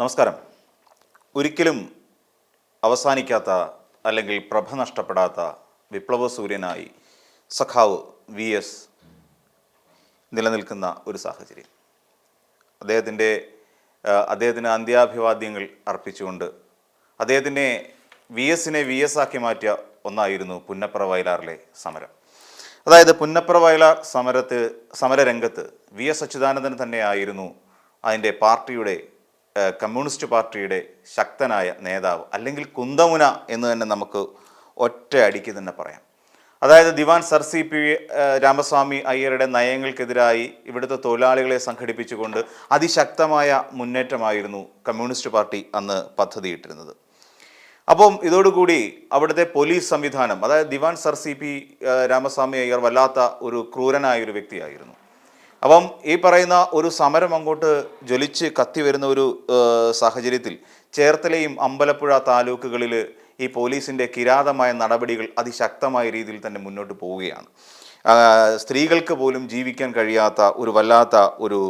നമസ്കാരം. ഒരിക്കലും അവസാനിക്കാത്ത അല്ലെങ്കിൽ പ്രഭ നഷ്ടപ്പെടാത്ത വിപ്ലവ സൂര്യനായി സഖാവ് വി എസ് നിലനിൽക്കുന്ന ഒരു സാഹചര്യം. അദ്ദേഹത്തിന്റെ അദ്ദേഹത്തിന് അന്ത്യാഭിവാദ്യങ്ങൾ അർപ്പിച്ചുകൊണ്ട് അദ്ദേഹത്തിനെ വി എസിനെ വി എസ് ആക്കി മാറ്റിയ ഒന്നായിരുന്നു പുന്നപ്ര വയലാറിലെ സമരം. അതായത് പുന്നപ്ര വയലാർ സമരത്ത് സമരരംഗത്ത് വി എസ് അച്യുതാനന്ദൻ തന്നെയായിരുന്നു അതിന്റെ പാർട്ടിയുടെ കമ്മ്യൂണിസ്റ്റ് പാർട്ടിയുടെ ശക്തനായ നേതാവ് അല്ലെങ്കിൽ കുന്തമുന എന്ന് തന്നെ നമുക്ക് ഒറ്റ അടിക്ക് തന്നെ പറയാം. അതായത് ദിവാൻ സർ സി പി രാമസ്വാമി അയ്യരുടെ നയങ്ങൾക്കെതിരായി ഇവിടുത്തെ തൊഴിലാളികളെ സംഘടിപ്പിച്ചുകൊണ്ട് അതിശക്തമായ മുന്നേറ്റമായിരുന്നു കമ്മ്യൂണിസ്റ്റ് പാർട്ടി അന്ന് പദ്ധതിയിട്ടിരുന്നത്. അപ്പം ഇതോടുകൂടി അവിടുത്തെ പോലീസ് സംവിധാനം അതായത് ദിവാൻ sir C P Ramaswamy Iyer വല്ലാത്ത ഒരു ക്രൂരനായ ഒരു വ്യക്തിയായിരുന്നു. അപ്പം ഈ പറയുന്ന ഒരു സമരം അങ്ങോട്ട് ജ്വലിച്ച് കത്തി വരുന്ന ഒരു സാഹചര്യത്തിൽ ചേർത്തലയും അമ്പലപ്പുഴ താലൂക്കുകളിൽ ഈ പോലീസിന്റെ കിരാതമായ നടപടികൾ അതിശക്തമായ രീതിയിൽ തന്നെ മുന്നോട്ട് പോവുകയാണ്. സ്ത്രീകൾക്ക് പോലും ജീവിക്കാൻ കഴിയാത്ത ഒരു വല്ലാത്ത ഒരു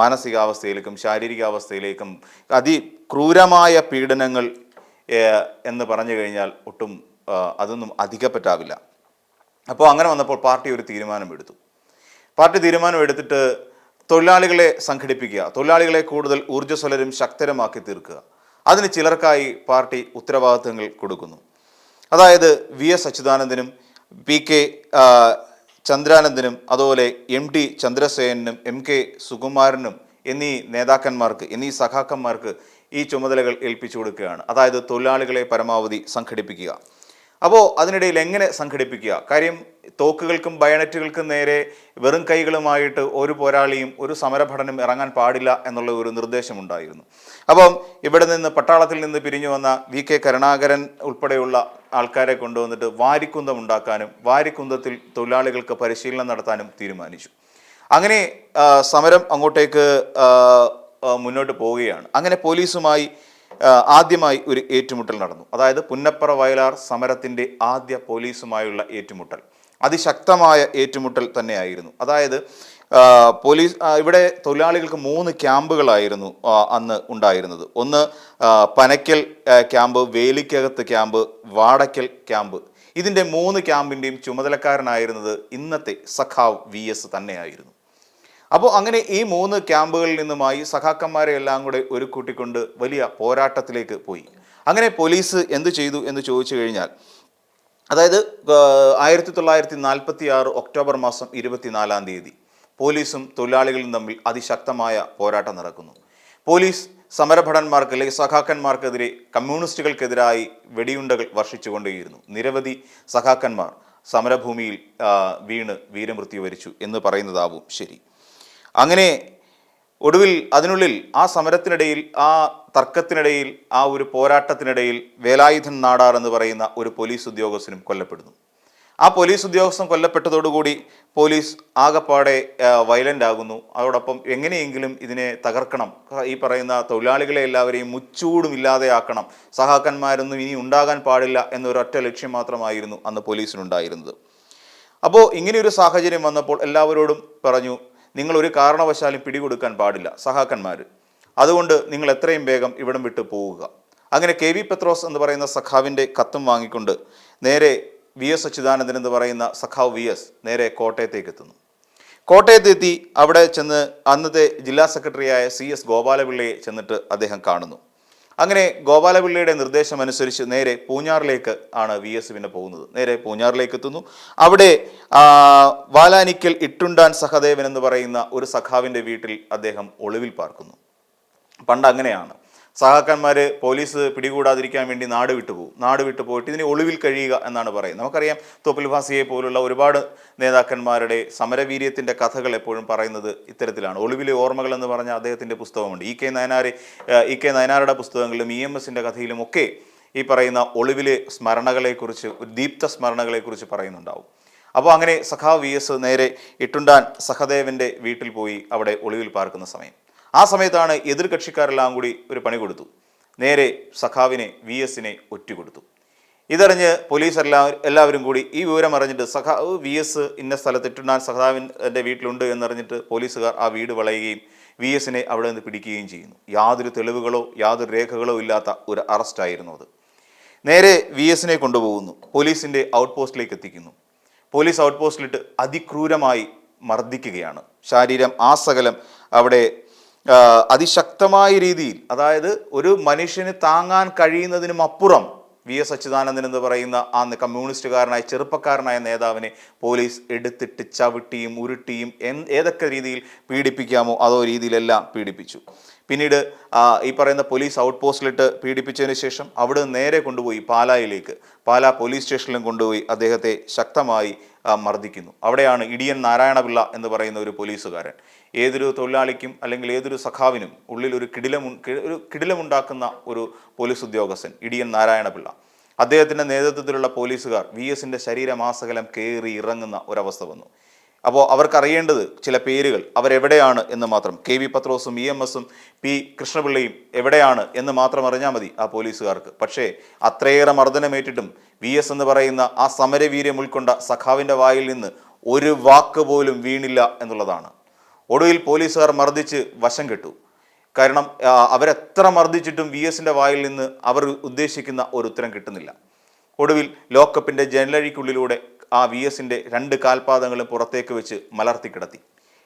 മാനസികാവസ്ഥയിലേക്കും ശാരീരികാവസ്ഥയിലേക്കും അതിക്രൂരമായ പീഡനങ്ങൾ എന്ന് പറഞ്ഞു കഴിഞ്ഞാൽ ഒട്ടും അതൊന്നും അധികപ്പറ്റാവില്ല അപ്പോൾ അങ്ങനെ വന്നപ്പോൾ പാർട്ടി ഒരു തീരുമാനമെടുത്തു. പാർട്ടി തീരുമാനമെടുത്തിട്ട് തൊഴിലാളികളെ സംഘടിപ്പിക്കുക തൊഴിലാളികളെ കൂടുതൽ ഊർജസ്വലരും ശക്തരമാക്കി തീർക്കുക. അതിന് ചിലർക്കായി പാർട്ടി ഉത്തരവാദിത്തങ്ങൾ കൊടുക്കുന്നു. അതായത് വി എസ് അച്യുതാനന്ദനും പി കെ ചന്ദ്രാനന്ദനും അതുപോലെ എം ടി ചന്ദ്രസേനും എം കെ സുകുമാരനും എന്നീ നേതാക്കന്മാർക്ക് എന്നീ സഖാക്കന്മാർക്ക് ഈ ചുമതലകൾ ഏൽപ്പിച്ചു കൊടുക്കുകയാണ്. അതായത് തൊഴിലാളികളെ പരമാവധി സംഘടിപ്പിക്കുക. അപ്പോൾ അതിനിടയിൽ എങ്ങനെ സംഘടിപ്പിക്കുക? കാര്യം തോക്കുകൾക്കും ബയണറ്റുകൾക്കും നേരെ വെറും കൈകളുമായിട്ട് ഒരു പോരാളിയും ഒരു സമരഭടനും ഇറങ്ങാൻ പാടില്ല എന്നുള്ള ഒരു നിർദ്ദേശമുണ്ടായിരുന്നു. അപ്പം ഇവിടെ നിന്ന് പട്ടാളത്തിൽ നിന്ന് പിരിഞ്ഞു വന്ന വി കെ കരുണാകരൻ ഉൾപ്പെടെയുള്ള ആൾക്കാരെ കൊണ്ടുവന്നിട്ട് വാരിക്കുന്തം ഉണ്ടാക്കാനും വാരിക്കുന്തത്തിൽ തൊഴിലാളികൾക്ക് പരിശീലനം നടത്താനും തീരുമാനിച്ചു. അങ്ങനെ സമരം അങ്ങോട്ടേക്ക് മുന്നോട്ട് പോവുകയാണ്. അങ്ങനെ പോലീസുമായി ആദ്യമായി ഒരു ഏറ്റുമുട്ടൽ നടന്നു. അതായത് പുന്നപ്പറ വയലാർ സമരത്തിന്റെ ആദ്യ പോലീസുമായുള്ള ഏറ്റുമുട്ടൽ. അതിശക്തമായ ഏറ്റുമുട്ടൽ തന്നെയായിരുന്നു. അതായത് പോലീസ് ഇവിടെ തൊഴിലാളികൾക്ക് മൂന്ന് ക്യാമ്പുകളായിരുന്നു അന്ന് ഉണ്ടായിരുന്നത്. ഒന്ന് Panakkal camp Velikkakathu camp Vadakkal camp. ഇതിന്റെ മൂന്ന് ക്യാമ്പിന്റെയും ചുമതലക്കാരനായിരുന്നത് ഇന്നത്തെ സഖാവ് വി എസ് തന്നെയായിരുന്നു. അപ്പോൾ അങ്ങനെ ഈ മൂന്ന് ക്യാമ്പുകളിൽ നിന്നുമായി സഖാക്കന്മാരെ എല്ലാം കൂടെ ഒരു കൂട്ടിക്കൊണ്ട് വലിയ പോരാട്ടത്തിലേക്ക് പോയി. അങ്ങനെ പോലീസ് എന്ത് ചെയ്തു എന്ന് ചോദിച്ചു കഴിഞ്ഞാൽ അതായത് ആയിരത്തി തൊള്ളായിരത്തി നാൽപ്പത്തി ആറ് ഒക്ടോബർ മാസം ഇരുപത്തിനാലാം തീയതി പോലീസും തൊഴിലാളികളും തമ്മിൽ അതിശക്തമായ പോരാട്ടം നടക്കുന്നു. പോലീസ് സമരഭടന്മാർക്ക് അല്ലെങ്കിൽ സഖാക്കന്മാർക്കെതിരെ കമ്മ്യൂണിസ്റ്റുകൾക്കെതിരായി വെടിയുണ്ടകൾ വർഷിച്ചുകൊണ്ടേയിരുന്നു. നിരവധി സഖാക്കന്മാർ സമരഭൂമിയിൽ വീണ് വീരമൃത്യു വരിച്ചു എന്ന് പറയുന്നതാവും ശരി. അങ്ങനെ ഒടുവിൽ അതിനുള്ളിൽ ആ സമരത്തിനിടയിൽ ആ തർക്കത്തിനിടയിൽ ആ ഒരു പോരാട്ടത്തിനിടയിൽ വേലായുധൻ നാടാർ എന്ന് പറയുന്ന ഒരു പോലീസ് ഉദ്യോഗസ്ഥനും കൊല്ലപ്പെടുന്നു. ആ പോലീസ് ഉദ്യോഗസ്ഥൻ കൊല്ലപ്പെട്ടതോടുകൂടി പോലീസ് ആകപ്പാടെ വയലന്റ് ആകുന്നു. അതോടൊപ്പം എങ്ങനെയെങ്കിലും ഇതിനെ തകർക്കണം. ഈ പറയുന്ന തൊഴിലാളികളെ എല്ലാവരെയും മുച്ചൂടും ഇല്ലാതെയാക്കണം സഹാക്കന്മാരൊന്നും ഇനി ഉണ്ടാകാൻ പാടില്ല എന്നൊരൊറ്റ ലക്ഷ്യം മാത്രമായിരുന്നു അന്ന് പോലീസിനുണ്ടായിരുന്നത്. അപ്പോൾ ഇങ്ങനെയൊരു സാഹചര്യം വന്നപ്പോൾ എല്ലാവരോടും പറഞ്ഞു നിങ്ങൾ ഒരു കാരണവശാലും പിടികൊടുക്കാൻ പാടില്ല സഹാക്കന്മാർ അതുകൊണ്ട് നിങ്ങൾ എത്രയും വേഗം ഇവിടം വിട്ട് പോവുക. അങ്ങനെ കെ വി പെത്രോസ് എന്ന് പറയുന്ന സഖാവിന്റെ കത്തും വാങ്ങിക്കൊണ്ട് നേരെ വി എസ് അച്യുതാനന്ദൻ എന്ന് പറയുന്ന സഖാവ് വി എസ് നേരെ കോട്ടയത്തേക്ക് എത്തുന്നു കോട്ടയത്തെത്തി അവിടെ ചെന്ന് അന്നത്തെ ജില്ലാ സെക്രട്ടറിയായ സി എസ് ഗോപാലപിള്ളയെ ചെന്നിട്ട് അദ്ദേഹം കാണുന്നു. അങ്ങനെ ഗോപാലപിള്ളയുടെ നിർദ്ദേശം അനുസരിച്ച് നേരെ പൂഞ്ഞാറിലേക്ക് ആണ് വി എസ് പിന്നെ പോകുന്നത്. നേരെ പൂഞ്ഞാറിലേക്ക് എത്തുന്നു. അവിടെ വാലാനിക്കൽ ഇട്ടുണ്ടാൻ സഹദേവൻ എന്ന് പറയുന്ന ഒരു സഖാവിന്റെ വീട്ടിൽ അദ്ദേഹം ഒളിവിൽ പാർക്കുന്നു. പണ്ട് അങ്ങനെയാണ്. സഹാക്കന്മാർ പോലീസ് പിടികൂടാതിരിക്കാൻ വേണ്ടി നാട് വിട്ടു പോകും നാട് വിട്ടു പോയിട്ട് ഇതിന് ഒളിവിൽ കഴിയുക എന്നാണ് പറയുന്നത്. നമുക്കറിയാം തോപ്പിൽ ഭാസിയെ പോലുള്ള ഒരുപാട് നേതാക്കന്മാരുടെ സമരവീര്യത്തിന്റെ കഥകൾ എപ്പോഴും പറയുന്നത് ഇത്തരത്തിലാണ്. ഒളിവിലെ ഓർമ്മകൾ എന്ന് പറഞ്ഞ അദ്ദേഹത്തിന്റെ പുസ്തകമുണ്ട്. E K Nayanar E K നയനാരുടെ പുസ്തകങ്ങളിലും ഇ എം എസിന്റെ കഥയിലും ഒക്കെ ഈ പറയുന്ന ഒളിവിലെ സ്മരണകളെക്കുറിച്ച് ഒരു ദീപ്ത സ്മരണകളെക്കുറിച്ച് പറയുന്നുണ്ടാവും. അപ്പോൾ അങ്ങനെ സഖാവ് വി എസ് നേരെ ഇട്ടുണ്ടാൻ സഹദേവന്റെ വീട്ടിൽ പോയി അവിടെ ഒളിവിൽ പാർക്കുന്ന സമയം. ആ സമയത്താണ് എതിർകക്ഷിക്കാരെല്ലാം കൂടി ഒരു പണി കൊടുത്തു. നേരെ സഖാവിനെ വി എസിനെ ഒറ്റുകൊടുത്തു. ഇതറിഞ്ഞ് പോലീസ് എല്ലാ എല്ലാവരും കൂടി ഈ വിവരം അറിഞ്ഞിട്ട് സഖാവ് വി എസ് ഇന്ന സ്ഥലത്ത് ഇട്ടുണ്ടാൻ സഖാവിന്റെ വീട്ടിലുണ്ട് എന്നറിഞ്ഞിട്ട് പോലീസുകാർ ആ വീട് വളയുകയും വി എസിനെ അവിടെ നിന്ന് പിടിക്കുകയും ചെയ്യുന്നു. യാതൊരു തെളിവുകളോ യാതൊരു രേഖകളോ ഇല്ലാത്ത ഒരു അറസ്റ്റായിരുന്നു അത്. നേരെ വി എസിനെ കൊണ്ടുപോകുന്നു. പോലീസിന്റെ ഔട്ട് പോസ്റ്റിലേക്ക് എത്തിക്കുന്നു. പോലീസ് ഔട്ട് പോസ്റ്റിലിട്ട് അതിക്രൂരമായി മർദ്ദിക്കുകയാണ്. ശാരീരം ആസകലം അവിടെ അതിശക്തമായ രീതിയിൽ അതായത് ഒരു മനുഷ്യന് താങ്ങാൻ കഴിയുന്നതിനും അപ്പുറം വി എസ് അച്യുതാനന്ദൻ എന്ന് പറയുന്ന ആ കമ്മ്യൂണിസ്റ്റുകാരനായ ചെറുപ്പക്കാരനായ നേതാവിനെ പോലീസ് എടുത്തിട്ട് ചവിട്ടിയും ഉരുട്ടിയും ഏതൊക്കെ രീതിയിൽ പീഡിപ്പിക്കാമോ അതോ രീതിയിലെല്ലാം പീഡിപ്പിച്ചു. പിന്നീട് ഈ പറയുന്ന പോലീസ് ഔട്ട് പോസ്റ്റിലിട്ട് പീഡിപ്പിച്ചതിന് ശേഷം അവിടെ നേരെ കൊണ്ടുപോയി പാലായിലേക്ക്. പാലാ പോലീസ് സ്റ്റേഷനിലും കൊണ്ടുപോയി. അദ്ദേഹത്തെ ശക്തമായി മർദ്ദിക്കുന്നു. അവിടെയാണ് ഇടിയൻ നാരായണപിള്ള എന്ന് പറയുന്ന ഒരു പോലീസുകാരൻ. ഏതൊരു തൊഴിലാളിക്കും അല്ലെങ്കിൽ ഏതൊരു സഖാവിനും ഉള്ളിൽ ഒരു കിടിലമു ഒരു കിടിലമുണ്ടാക്കുന്ന ഒരു പോലീസ് ഉദ്യോഗസ്ഥൻ ഇടിയൻ നാരായണപിള്ള. അദ്ദേഹത്തിന്റെ നേതൃത്വത്തിലുള്ള പോലീസുകാർ വി എസിന്റെ ശരീരമാസകലം കയറി ഇറങ്ങുന്ന ഒരവസ്ഥ വന്നു. അപ്പോൾ അവർക്കറിയേണ്ടത് ചില പേരുകൾ. അവരെവിടെയാണ് എന്ന് മാത്രം. കെ വി പത്രോസും ഇ എം എസും പി കൃഷ്ണപിള്ളയും എവിടെയാണ് എന്ന് മാത്രം അറിഞ്ഞാൽ മതി ആ പോലീസുകാർക്ക്. പക്ഷേ അത്രയേറെ മർദ്ദനമേറ്റിട്ടും വി എസ് എന്ന് പറയുന്ന ആ സമരവീര്യം ഉൾക്കൊണ്ട സഖാവിന്റെ വായിൽ നിന്ന് ഒരു വാക്ക് പോലും വീണില്ല എന്നുള്ളതാണ്. ഒടുവിൽ പോലീസുകാർ മർദ്ദിച്ച് വശം കെട്ടു. കാരണം അവരെത്ര മർദ്ദിച്ചിട്ടും വി എസിന്റെ വായിൽ നിന്ന് അവർ ഉദ്ദേശിക്കുന്ന ഒരു ഉത്തരം കിട്ടുന്നില്ല. ഒടുവിൽ ലോക്കപ്പിന്റെ ജനലഴിക്കുള്ളിലൂടെ ആ വി എസിന്റെ രണ്ട് കാൽപാദങ്ങളും പുറത്തേക്ക് വെച്ച് മലർത്തി കിടത്തി.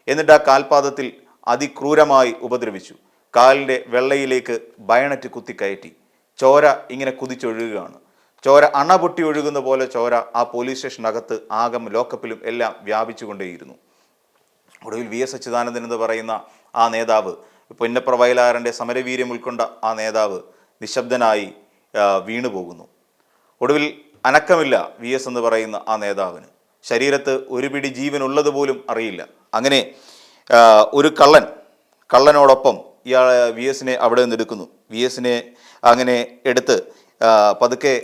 എന്നിട്ട് ആ കാൽപാദത്തിൽ അതിക്രൂരമായി ഉപദ്രവിച്ചു. കാലിന്റെ വെള്ളയിലേക്ക് ബയണറ്റ് കുത്തി കയറ്റി. ചോര ഇങ്ങനെ കുതിച്ചൊഴുകുകയാണ്. ചോര അണ പൊട്ടി ഒഴുകുന്ന പോലെ ചോര ആ പോലീസ് സ്റ്റേഷനകത്ത് ആകം ലോക്കപ്പിലും എല്ലാം വ്യാപിച്ചുകൊണ്ടേയിരുന്നു. ഒടുവിൽ വി എസ് അച്യുതാനന്ദൻ എന്ന് പറയുന്ന ആ നേതാവ് പൊന്നപ്ര വയലാറിന്റെ സമരവീര്യം ഉൾക്കൊണ്ട ആ നേതാവ് നിശബ്ദനായി വീണുപോകുന്നു. ഒടുവിൽ അനക്കമില്ല വി എസ് എന്ന് പറയുന്ന ആ നേതാവിന്. ശരീരത്ത് ഒരു പിടി ജീവൻ പോലും അറിയില്ല. അങ്ങനെ ഒരു കള്ളൻ കള്ളനോടൊപ്പം ഇയാൾ വി എസിനെ അവിടെ നിന്ന് എടുക്കുന്നു. വി എസിനെ അങ്ങനെ എടുത്ത് പതുക്കെ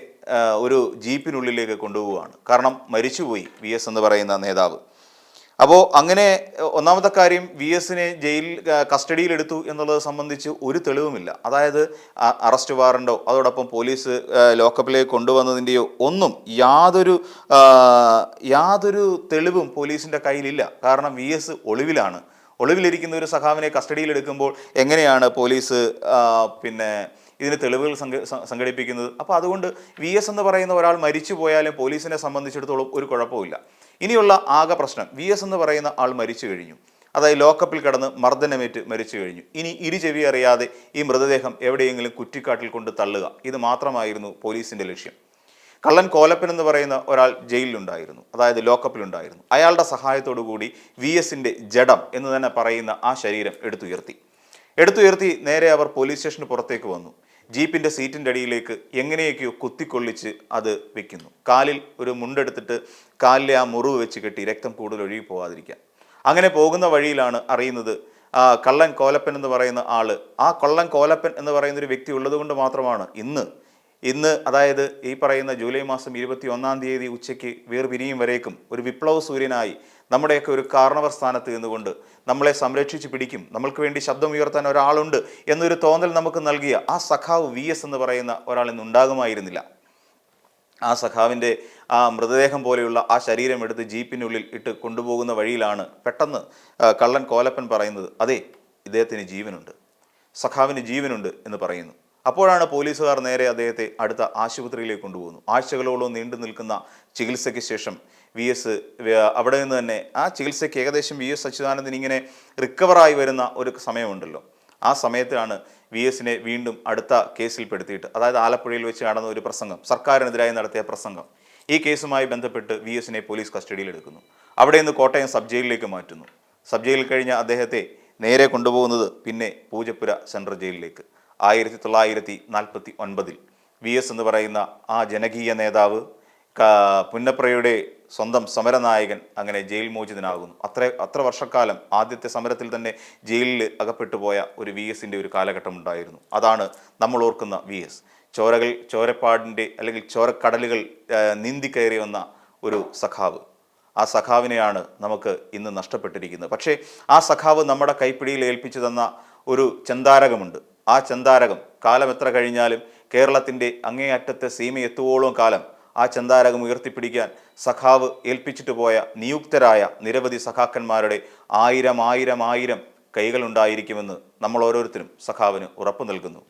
ഒരു ജീപ്പിനുള്ളിലേക്ക് കൊണ്ടുപോവുകയാണ്. കാരണം മരിച്ചുപോയി വി എസ് എന്ന് പറയുന്ന നേതാവ്. അപ്പോൾ അങ്ങനെ ഒന്നാമത്തെ കാര്യം വി എസിനെ ജയിൽ കസ്റ്റഡിയിൽ കസ്റ്റഡിയിലെടുത്തു എന്നുള്ളത് സംബന്ധിച്ച് ഒരു തെളിവുമില്ല. അതായത് അറസ്റ്റ് വാറണ്ടോ അതോടൊപ്പം പോലീസ് ലോക്കപ്പിലേക്ക് കൊണ്ടുവന്നതിന്റെയോ ഒന്നും യാതൊരു യാതൊരു തെളിവും പോലീസിന്റെ കയ്യിലില്ല. കാരണം വി എസ് ഒളിവിലാണ്. ഒളിവിലിരിക്കുന്ന ഒരു സഖാവിനെ കസ്റ്റഡിയിലെടുക്കുമ്പോൾ എങ്ങനെയാണ് പോലീസ് പിന്നെ ഇതിന് തെളിവുകൾ സംഘ സംഘടിപ്പിക്കുന്നത്? അപ്പോൾ അതുകൊണ്ട് വി എസ് എന്ന് പറയുന്ന ഒരാൾ മരിച്ചു പോയാലും പോലീസിനെ സംബന്ധിച്ചിടത്തോളം ഒരു കുഴപ്പമില്ല ഇനിയുള്ള ആകെ പ്രശ്നം വി എസ് എന്ന് പറയുന്ന ആൾ മരിച്ചു കഴിഞ്ഞു. അതായത് ലോക്കപ്പിൽ കടന്ന് മർദ്ദനമേറ്റ് മരിച്ചു കഴിഞ്ഞു. ഇനി ഇരു ചെവി അറിയാതെ ഈ മൃതദേഹം എവിടെയെങ്കിലും കുറ്റിക്കാട്ടിൽ കൊണ്ട് തള്ളുക. ഇത് മാത്രമായിരുന്നു പോലീസിന്റെ ലക്ഷ്യം. കള്ളൻ കോലപ്പൻ എന്ന് പറയുന്ന ഒരാൾ ജയിലിലുണ്ടായിരുന്നു. അതായത് ലോക്കപ്പിലുണ്ടായിരുന്നു. അയാളുടെ സഹായത്തോടു കൂടി വി എസിന്റെ ജഡം എന്ന് തന്നെ പറയുന്ന ആ ശരീരം എടുത്തുയർത്തി. എടുത്തുയർത്തി നേരെ അവർ പോലീസ് സ്റ്റേഷന് പുറത്തേക്ക് വന്നു. ജീപ്പിന്റെ സീറ്റിന്റെ അടിയിലേക്ക് എങ്ങനെയൊക്കെയോ കുത്തിക്കൊള്ളിച്ച് അത് വെക്കുന്നു. കാലിൽ ഒരു മുണ്ടെടുത്തിട്ട് കാലിലെ ആ മുറിവ് വെച്ച് കെട്ടി രക്തം കൂടുതൽ ഒഴുകി പോകാതിരിക്കാൻ അങ്ങനെ പോകുന്ന വഴിയിലാണ് അറിയുന്നത് കള്ളൻ കോലപ്പൻ എന്ന് പറയുന്ന ആൾ ആ കള്ളൻ കോലപ്പൻ എന്ന് പറയുന്ന ഒരു വ്യക്തി ഉള്ളതുകൊണ്ട് മാത്രമാണ് ഇന്ന് ഇന്ന് അതായത് ഈ പറയുന്ന ജൂലൈ മാസം ഇരുപത്തി ഒന്നാം തീയതി ഉച്ചയ്ക്ക് വേർപിരിയും വരേക്കും ഒരു വിപ്ലവ സൂര്യനായി നമ്മുടെയൊക്കെ ഒരു കാരണവർ സ്ഥാനത്ത് നിന്നുകൊണ്ട് നമ്മളെ സംരക്ഷിച്ച് പിടിക്കും. നമ്മൾക്ക് വേണ്ടി ശബ്ദമുയർത്താൻ ഒരാളുണ്ട് എന്നൊരു തോന്നൽ നമുക്ക് നൽകിയ ആ സഖാവ് വി എസ് എന്ന് പറയുന്ന ഒരാൾ ഇന്ന് ഉണ്ടാകുമായിരുന്നില്ല. ആ സഖാവിന്റെ ആ മൃതദേഹം പോലെയുള്ള ആ ശരീരം എടുത്ത് ജീപ്പിനുള്ളിൽ ഇട്ട് കൊണ്ടുപോകുന്ന വഴിയിലാണ് പെട്ടെന്ന് കള്ളൻ കോലപ്പൻ പറയുന്നത് അതെ ഇദ്ദേഹത്തിന് ജീവനുണ്ട്. സഖാവിന് ജീവനുണ്ട് എന്ന് പറയുന്നു. അപ്പോഴാണ് പോലീസുകാർ നേരെ അദ്ദേഹത്തെ അടുത്ത ആശുപത്രിയിലേക്ക് കൊണ്ടുപോകുന്നു ആഴ്ചകളോളം നീണ്ടു നിൽക്കുന്ന ചികിത്സയ്ക്ക് ശേഷം വി എസ് അവിടെ നിന്ന് തന്നെ ആ ചികിത്സയ്ക്ക് ഏകദേശം വി എസ് അച്യുതാനന്ദൻ ഇങ്ങനെ റിക്കവറായി വരുന്ന ഒരു സമയമുണ്ടല്ലോ. ആ സമയത്താണ് വി എസിനെ വീണ്ടും അടുത്ത കേസിൽപ്പെടുത്തിയിട്ട് അതായത് ആലപ്പുഴയിൽ വെച്ച് നടന്ന ഒരു പ്രസംഗം സർക്കാരിനെതിരായി നടത്തിയ പ്രസംഗം. ഈ കേസുമായി ബന്ധപ്പെട്ട് വി എസിനെ പോലീസ് കസ്റ്റഡിയിൽ എടുക്കുന്നു. അവിടെ നിന്ന് കോട്ടയം സബ് ജയിലിലേക്ക് മാറ്റുന്നു. സബ് ജയിലിൽ കഴിഞ്ഞ അദ്ദേഹത്തെ നേരെ കൊണ്ടുപോകുന്നത് പിന്നെ പൂജപ്പുര സെൻട്രൽ ജയിലിലേക്ക്. ആയിരത്തി തൊള്ളായിരത്തി നാൽപ്പത്തി ഒൻപതിൽ വി എസ് എന്ന് പറയുന്ന ആ ജനകീയ നേതാവ് പുന്നപ്രയുടെ സ്വന്തം സമരനായകൻ അങ്ങനെ ജയിൽ മോചിതനാകുന്നു. അത്ര അത്ര വർഷക്കാലം ആദ്യത്തെ സമരത്തിൽ തന്നെ ജയിലിൽ അകപ്പെട്ടു പോയ ഒരു വി എസിന്റെ ഒരു കാലഘട്ടം ഉണ്ടായിരുന്നു. അതാണ് നമ്മൾ ഓർക്കുന്ന വി എസ് ചോരകൾ ചോരപ്പാടിന്റെ അല്ലെങ്കിൽ ചോരക്കടലുകൾ നീന്തി കയറി വന്ന ഒരു സഖാവ്. ആ സഖാവിനെയാണ് നമുക്ക് ഇന്ന് നഷ്ടപ്പെട്ടിരിക്കുന്നത്. പക്ഷേ ആ സഖാവ് നമ്മുടെ കൈപ്പിടിയിൽ ഏൽപ്പിച്ചു തന്ന ഒരു ചന്താരകമുണ്ട്. ആ ചന്താരകം കാലം എത്ര കഴിഞ്ഞാലും കേരളത്തിന്റെ അങ്ങേയറ്റത്തെ സീമ എത്തുവോളം കാലം ആ ചന്താരകം ഉയർത്തിപ്പിടിക്കാൻ സഖാവ് ഏൽപ്പിച്ചിട്ട് പോയ നിയുക്തരായ നിരവധി സഖാക്കന്മാരുടെ ആയിരം ആയിരം ആയിരം കൈകളുണ്ടായിരിക്കുമെന്ന് നമ്മൾ ഓരോരുത്തരും സഖാവിന് ഉറപ്പു നൽകുന്നു.